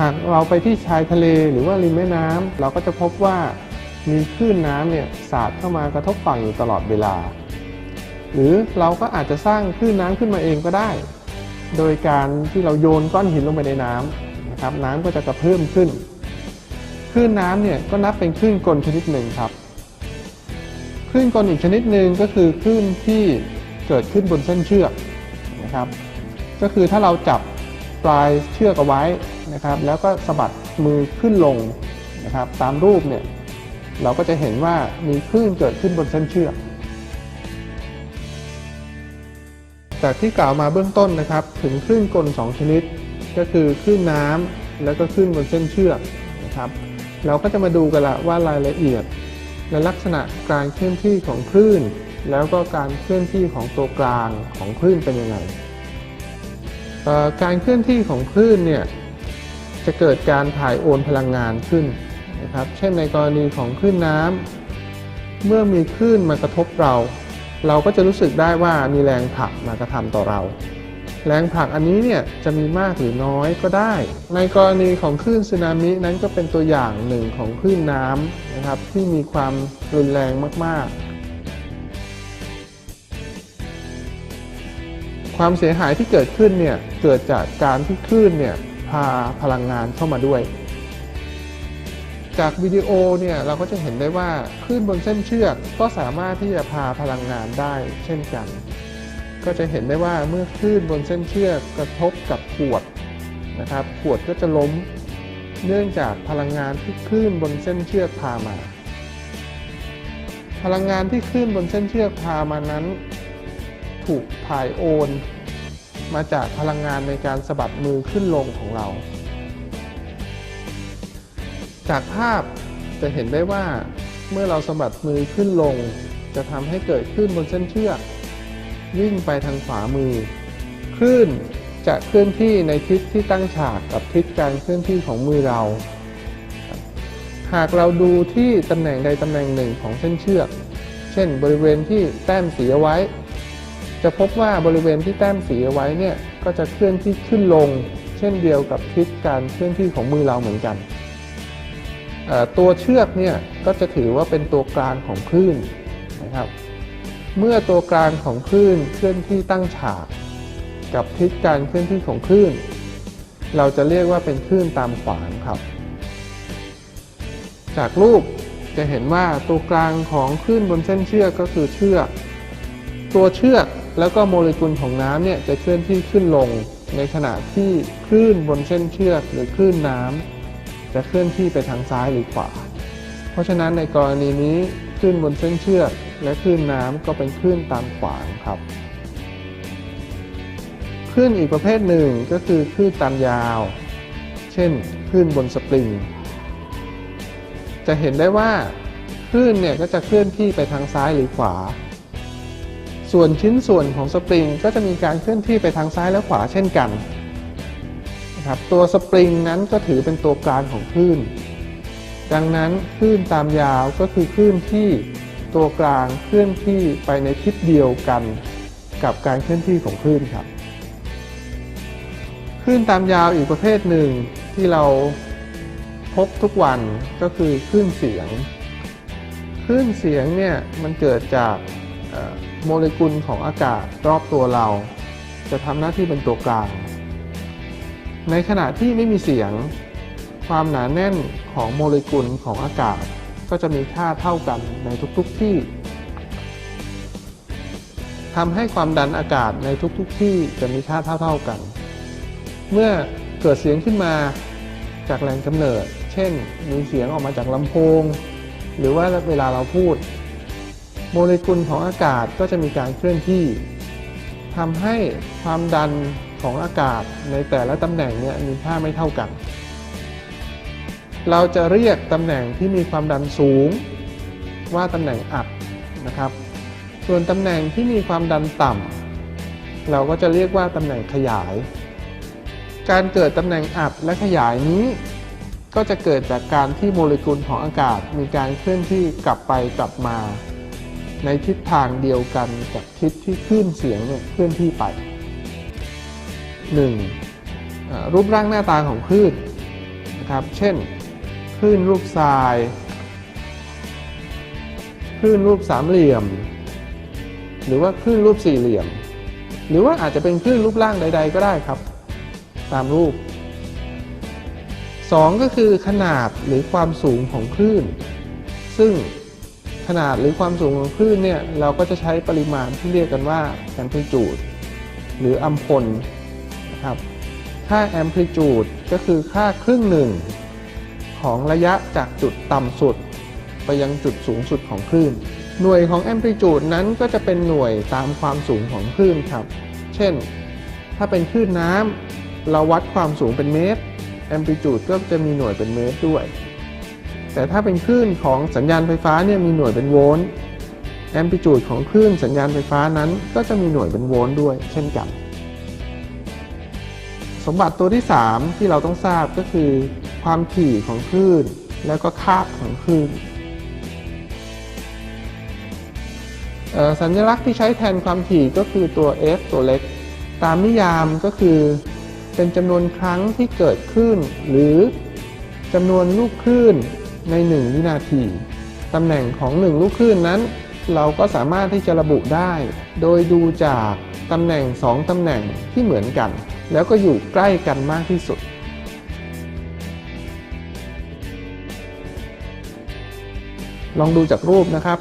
หากเราไปที่ชายทะเลหรือว่าริมแม่น้ำเราก็จะพบว่ามีคลื่นน้ำเนี่ยสาดเข้ามากระทบฝั่งอยู่ตลอดเวลา หรือเราก็อาจจะสร้างคลื่นน้ำขึ้นมาเองก็ได้ โดยการที่เราโยนก้อนหินลงไปในน้ำนะครับน้ำก็จะกระเพิ่มขึ้นคลื่นน้ำเนี่ยก็นับเป็นคลื่นกลชนิดหนึ่งครับคลื่นกลอีกชนิดหนึ่งก็คือคลื่นที่เกิดขึ้นบนเส้นเชือกนะครับ ก็คือถ้าเราจับปลายเชือกเอาไว้ นะครับ แล้วก็สะบัดมือขึ้นลงนะครับ ตามรูปเนี่ยเราก็จะเห็นว่ามีคลื่นเกิดขึ้นบนเส้นเชือก จากที่กล่าวมาเบื้องต้นนะครับ ถึงคลื่นกลสองชนิด ก็คือคลื่นน้ำแล้วก็คลื่นบนเส้นเชือกนะครับ เราก็จะมาดูกันละว่ารายละเอียด และลักษณะการเคลื่อนที่ของคลื่น แล้วก็การเคลื่อนที่ของตัวกลางของคลื่นเป็นยังไงการเคลื่อนที่ของคลื่นเนี่ย จะเกิดการถ่ายโอนพลังงานขึ้นนะครับ เช่นในกรณีของคลื่นน้ำเมื่อมีคลื่นมากระทบเรา เราก็จะรู้สึกได้ว่ามีแรงผลักมากระทำต่อเรา แรงผลักอันนี้เนี่ยจะมีมากหรือน้อยก็ได้ ในกรณีของคลื่นสึนามินั้นก็เป็นตัวอย่างหนึ่งของคลื่นน้ำนะครับที่มีความรุนแรงมาก ๆความเสียหายที่เกิดขึ้นเนี่ยเกิดจากการที่คลื่นเนี่ย พาพลังงานเข้ามาด้วย จากวิดีโอเนี่ยเราก็จะเห็นได้ว่าคลื่นบนเส้นเชือกก็สามารถที่จะพาพลังงานได้เช่นกัน ก็จะเห็นได้ว่าเมื่อคลื่นบนเส้นเชือกกระทบกับขวดนะครับขวดก็จะล้มเนื่องจากพลังงานที่คลื่นบนเส้นเชือกพามา พลังงานที่คลื่นบนเส้นเชือกพามานั้น ถูกถ่ายโอน มาจากพลังงานในการสะบัดมือขึ้นลงของเรา จากภาพจะเห็นได้ว่าเมื่อเราสะบัดมือขึ้นลง จะทำให้เกิดคลื่นบนเส้นเชือก วิ่งไปทางขวามือ คลื่นจะเคลื่อนที่ในทิศที่ตั้งฉากกับทิศการเคลื่อนที่ของมือเรา หากเราดูที่ตำแหน่งใดตำแหน่งหนึ่งของเส้นเชือก เช่นบริเวณที่แต้มสีไว้ จะพบว่าบริเวณที่แต้มสีเอาไว้เนี่ยก็จะเคลื่อนที่ขึ้นลง เช่นเดียวกับทิศการเคลื่อนที่ของมือเราเหมือนกัน ตัวเชือกเนี่ยก็จะถือว่าเป็นตัวกลางของคลื่นนะครับ เมื่อตัวกลางของคลื่นเคลื่อนที่ตั้งฉาก กับทิศการเคลื่อนที่ของคลื่น เราจะเรียกว่าเป็นคลื่นตามขวางครับ จากรูปจะเห็นว่าตัวกลางของคลื่นบนเส้นเชือกก็คือเชือก ตัวเชือก แล้วก็โมเลกุลของน้ำเนี่ยจะเคลื่อนที่ขึ้นลง ในขณะที่คลื่นบนเส้นเชือกหรือคลื่นน้ำจะเคลื่อนที่ไปทางซ้ายหรือขวา เพราะฉะนั้นในกรณีนี้คลื่นบนเส้นเชือก และคลื่นน้ำก็เป็นคลื่นตามขวางครับคลื่นอีกประเภทหนึ่งก็คือคลื่นตามยาว เช่นคลื่นบนสปริง จะเห็นได้ว่าคลื่นเนี่ยก็จะเคลื่อนที่ไปทางซ้ายหรือขวา ส่วนชิ้นส่วนของสปริงก็จะมีการเคลื่อนที่ไปทางซ้ายและขวาเช่นกันนะครับตัวสปริงนั้นก็ถือเป็นตัวกลางของคลื่น ดังนั้นคลื่นตามยาวก็คือคลื่นที่ตัวกลางเคลื่อนที่ไปในทิศเดียวกันกับการเคลื่อนที่ของคลื่นครับคลื่นตามยาวอีกประเภทหนึ่งที่เราพบทุกวันก็คือคลื่นเสียง คลื่นเสียงเนี่ยมันเกิดจาก โมเลกุลของอากาศรอบตัวเรา จะทำหน้าที่เป็นตัวกลาง ในขณะที่ไม่มีเสียง ความหนาแน่นของโมเลกุลของอากาศก็จะมีค่าเท่ากันในทุกๆที่ทำให้ความดันอากาศในทุกๆที่จะมีค่าเท่าๆกัน เมื่อเกิดเสียงขึ้นมาจากแหล่งกำเนิด เช่น มีเสียงออกมาจากลำโพง หรือว่าเวลาเราพูด โมเลกุลของอากาศก็จะมีการเคลื่อนที่ทำให้ความดันของอากาศในแต่ละตำแหน่งเนี่ยมีค่าไม่เท่ากัน เราจะเรียกตำแหน่งที่มีความดันสูง ว่าตำแหน่งอัดนะครับ ส่วนตำแหน่งที่มีความดันต่ำเราก็จะเรียกว่าตำแหน่งขยาย การเกิดตำแหน่งอัดและขยายนี้ ก็จะเกิดจากการที่โมเลกุลของอากาศมีการเคลื่อนที่กลับไปกลับมา ในทิศทางเดียวกันกับทิศที่คลื่นเสียงเนี่ยเคลื่อนที่ไป 1. อ่ารูปร่างหน้าตาของคลื่นนะครับ เช่น คลื่นรูปทราย คลื่นรูปสามเหลี่ยม หรือว่าคลื่นรูปสี่เหลี่ยม หรือว่าอาจจะเป็นคลื่นรูปร่างใด ๆ ก็ได้ครับ ตามรูป 2 ก็คือขนาดหรือความสูงของคลื่น ซึ่ง ขนาดหรือความสูงของคลื่นเนี่ยเราก็จะใช้ปริมาณที่เรียกกันว่า amplitude หรืออัมพลนะครับค่า amplitude ก็คือค่าครึ่งหนึ่งของระยะจากจุดต่ำสุด ไปยังจุดสูงสุดของคลื่น หน่วยของ amplitude นั้นก็จะเป็นหน่วยตามความสูงของคลื่นครับ เช่น ถ้าเป็นคลื่นน้ำเราวัดความสูงเป็นเมตร amplitude ก็จะมีหน่วยเป็นเมตรด้วย แต่ถ้าเป็นคลื่นของสัญญาณไฟฟ้าเนี่ยมีหน่วยเป็นโวลต์ amplitude ของคลื่นสัญญาณไฟฟ้านั้น ก็จะมีหน่วยเป็นโวลต์ด้วย เช่นกัน สมบัติตัวที่ 3 ที่เราต้องทราบก็คือ ความถี่ของคลื่น แล้วก็ค่าของคลื่นสัญลักษณ์ที่ใช้แทนความถี่ก็คือตัว f ตัวเล็ก ตามนิยามก็คือ เป็นจำนวนครั้งที่เกิดขึ้น หรือจำนวนลูกคลื่น ใน 1 วินาที ตำแหน่งของ 1 ลูกคลื่นนั้น เราก็สามารถที่จะระบุได้ โดยดูจากตำแหน่ง 2 ตำแหน่งที่เหมือนกัน แล้วก็อยู่ใกล้กันมากที่สุดลองดูจากรูปนะครับ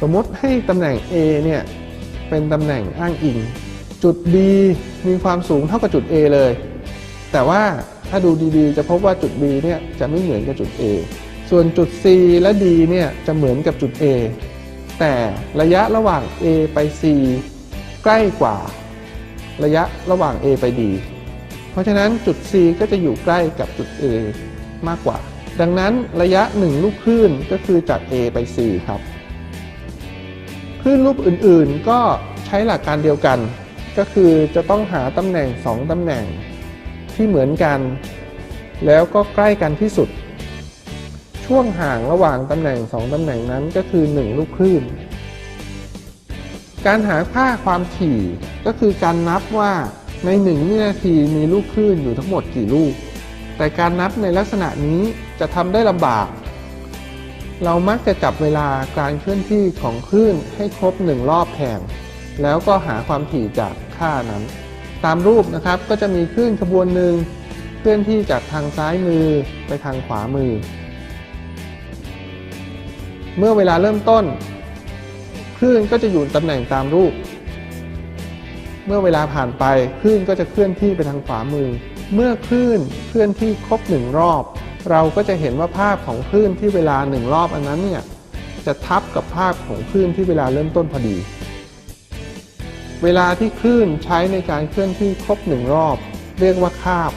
สมมติให้ตำแหน่ง A เนี่ยเป็นตำแหน่งอ้างอิง จุด B มีความสูงเท่ากับจุด A เลย แต่ว่าถ้าดูดีๆ จะพบว่าจุด B เนี่ยจะไม่เหมือนกับจุด A ส่วนจุด C และ D เนี่ยจะเหมือนกับจุด A แต่ระยะระหว่าง A ไป C ใกล้กว่า ระยะระหว่าง A ไป D เพราะฉะนั้นจุด C ก็จะอยู่ใกล้กับจุด A มากกว่า ดังนั้นระยะ 1 ลูกคลื่นก็คือจาก A ไป C ครับคลื่นรูปอื่นๆ ก็ใช้หลักการเดียวกัน ก็คือจะต้องหาตำแหน่ง 2ตำแหน่งที่เหมือนกัน แล้วก็ใกล้กันที่สุด ช่วงห่างระหว่างตำแหน่ง 2ตำแหน่งนั้นก็คือ 1 ลูกคลื่น การหาค่าความถี่ก็คือการนับว่าใน 1 วินาทีมีลูกคลื่นอยู่ทั้งหมดกี่ลูก แต่การนับในลักษณะนี้จะทำได้ลำบาก เรามักจะจับเวลาการเคลื่อนที่ของคลื่นให้ครบ 1 รอบแทนแล้วก็หาความถี่จากค่านั้น ตามรูปนะครับก็จะมีคลื่นขบวนหนึ่งเคลื่อนที่จากทางซ้ายมือไปทางขวามือ เมื่อเวลาเริ่มต้น คลื่นก็จะอยู่ตำแหน่งตามรูป เมื่อเวลาผ่านไปคลื่นก็จะเคลื่อนที่ไปทางขวามือ เมื่อคลื่นเคลื่อนที่ครบหนึ่งรอบ เราก็จะเห็นว่าภาพของคลื่นที่เวลาหนึ่งรอบอันนั้นเนี่ยจะทับกับภาพของคลื่นที่เวลาเริ่มต้นพอดี เวลาที่คลื่นใช้ในการเคลื่อนที่ครบหนึ่งรอบ เรียกว่าคาบ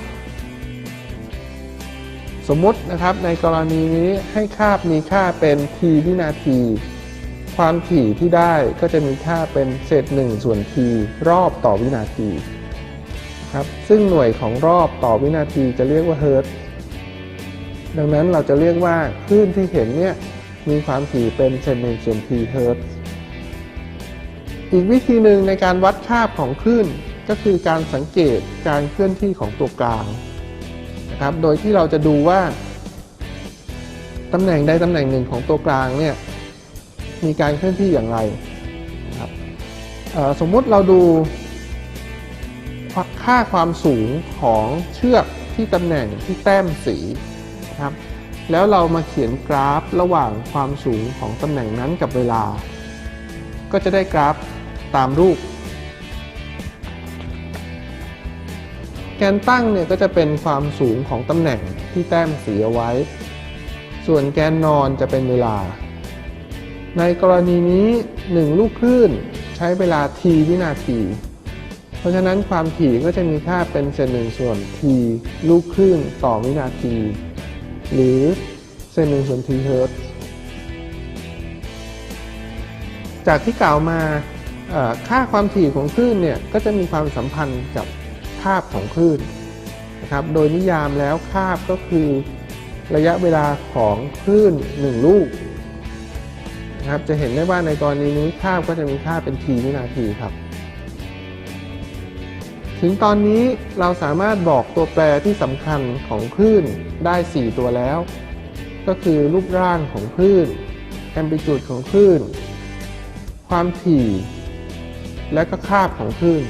สมมตินะครับในกรณีนี้ให้คาบมีค่าเป็น t วินาที ความถี่ที่ได้ก็จะมีค่าเป็นเศษ1ส่วน t รอบต่อวินาทีครับซึ่งหน่วยของรอบต่อวินาทีจะเรียกว่าเฮิร์ตดังนั้นเราจะเรียกว่าคลื่นที่เห็นเนี่ยมีความถี่เป็นเศษ1ส่วน t เฮิร์ตอีกวิธีหนึ่งในการวัดค่าบของคลื่นก็คือการสังเกตการเคลื่อนที่ของตัวกลาง นะครับ โดยที่เราจะดูว่าตำแหน่งใดตำแหน่งหนึ่งของตัวกลางเนี่ยมีการเคลื่อนที่อย่างไรนะครับสมมติเราดูค่าความสูงของเชือกที่ตำแหน่งที่แต้มสีนะครับแล้วเรามาเขียนกราฟระหว่างความสูงของตำแหน่งนั้นกับเวลา ก็จะได้กราฟตามรูป แกนตั้งเนี่ยก็จะเป็นความสูงของตำแหน่งที่แต้มสีเอาไว้ ส่วนแกนนอนจะเป็นเวลา ในกรณีนี้ 1 ลูกคลื่นใช้เวลา t วินาที เพราะฉะนั้นความถี่ก็จะมีค่าเป็นเศษหนึ่งส่วน t ลูกคลื่นต่อวินาที หรือเศษหนึ่งส่วน t เฮิร์ตซ์จากที่กล่าวมาค่าความถี่ของคลื่นเนี่ยก็จะมีความสัมพันธ์กับ คาบของคลื่นนะครับโดยนิยามแล้วคาบก็คือระยะเวลาของคลื่น 1 ลูกนะครับจะเห็นได้ว่าในกรณีนี้คาบก็จะมีค่าเป็น t วินาทีครับ ถึงตอนนี้เราสามารถบอกตัวแปรที่สำคัญของคลื่นได้ 4 ตัวแล้ว ก็คือรูปร่างของคลื่นแอมพลิจูดของคลื่น ความถี่ และก็คาบของคลื่น